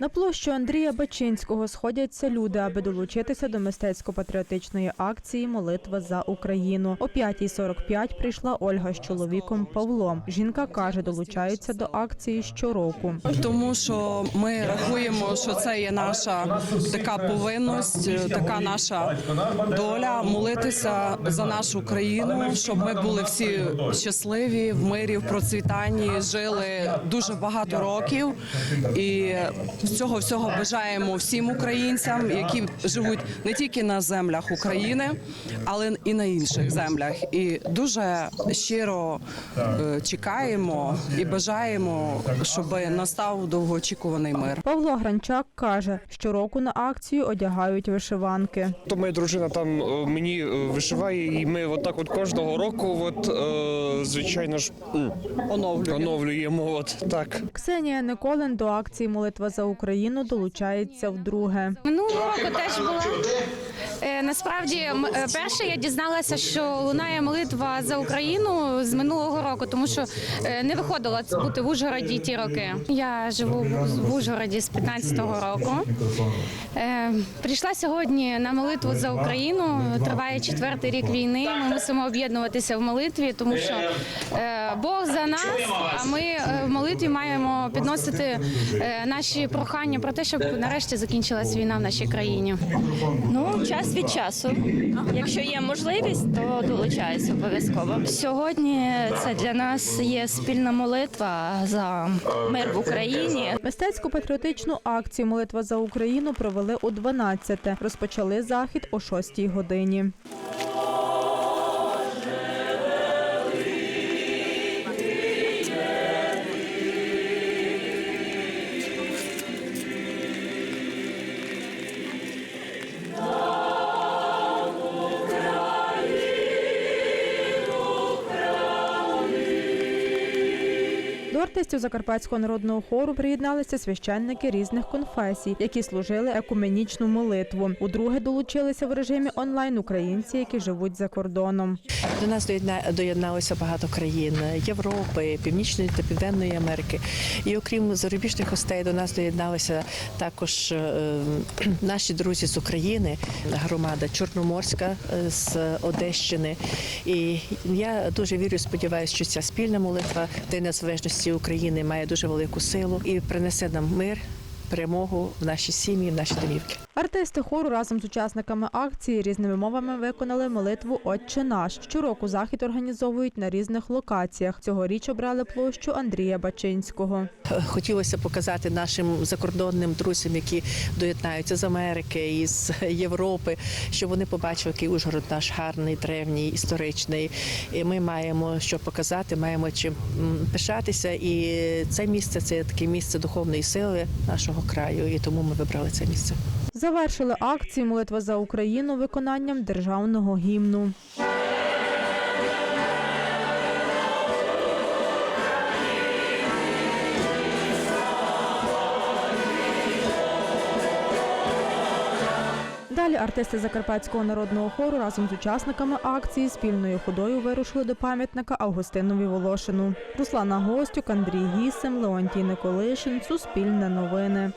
На площу Андрія Бачинського сходяться люди, аби долучитися до мистецько-патріотичної акції Молитва за Україну. О 5.45 прийшла Ольга з чоловіком Павлом. Жінка каже, долучається до акції щороку. Тому що ми рахуємо, що це є наша така повинність, така наша доля молитися за нашу країну, щоб ми були всі щасливі, в мирі, в процвітанні, жили дуже багато років. І цього всього бажаємо всім українцям, які живуть не тільки на землях України, але і на інших землях. І дуже щиро е, чекаємо і бажаємо, щоб настав довгоочікуваний мир. Павло Гранчак каже, щороку на акцію одягають вишиванки. То моя дружина там е, мені е, вишиває, і ми отак от кожного року, от, звичайно ж, Оновлюємо. оновлюємо. От так. Ксенія Николин до акції Молитва за Україну долучається вдруге. Минулого року теж була. Насправді, е, перше я дізналася, що лунає молитва за Україну з минулого року, тому що е, не виходило бути в Ужгороді ті роки. Я живу в- Ужгороді з 15-го року. Е, Прийшла сьогодні на молитву за Україну. Триває четвертий рік війни. Ми мусимо об'єднуватися в молитві, тому що Бог за нас, а ми в молитві маємо підносити наші прохання про те, щоб нарешті закінчилась війна в нашій країні. Ну, час від часу. Якщо є можливість, то долучаюся обов'язково. Сьогодні це для нас є спільна молитва за мир в Україні. Мистецько-патріотичну акцію Молитва за Україну провели о 12-те. Розпочали захід о 6-й годині. Артистів Закарпатського народного хору приєдналися священники різних конфесій, які служили екуменічну молитву. Удруге долучилися в режимі онлайн українці, які живуть за кордоном. До нас доєдналося багато країн Європи, Північної та Південної Америки. І окрім зарубіжних гостей, до нас доєдналися також е, наші друзі з України, громада Чорноморська е, з Одещини. І я дуже вірю, сподіваюся, що ця спільна молитва День Незалежності України має дуже велику силу і принесе нам мир, перемогу в наші сім'ї, в наші домівки. Артисти хору разом з учасниками акції різними мовами виконали молитву Отче наш. Щороку захід організовують на різних локаціях. Цьогоріч обрали площу Андрія Бачинського. Хотілося показати нашим закордонним друзям, які доєднаються з Америки і з Європи, щоб вони побачили, який Ужгород наш гарний, древній, історичний. І ми маємо що показати, маємо чим пишатися. І це місце це таке місце духовної сили нашого краю, і тому ми вибрали це місце. Завершили акцію Молитва за Україну виконанням державного гімну. Далі артисти Закарпатського народного хору разом з учасниками акції спільною ходою вирушили до пам'ятника Августинові Волошину. Руслана Гостюк, Андрій Гісем, Леонтій Николишин. Суспільне новини.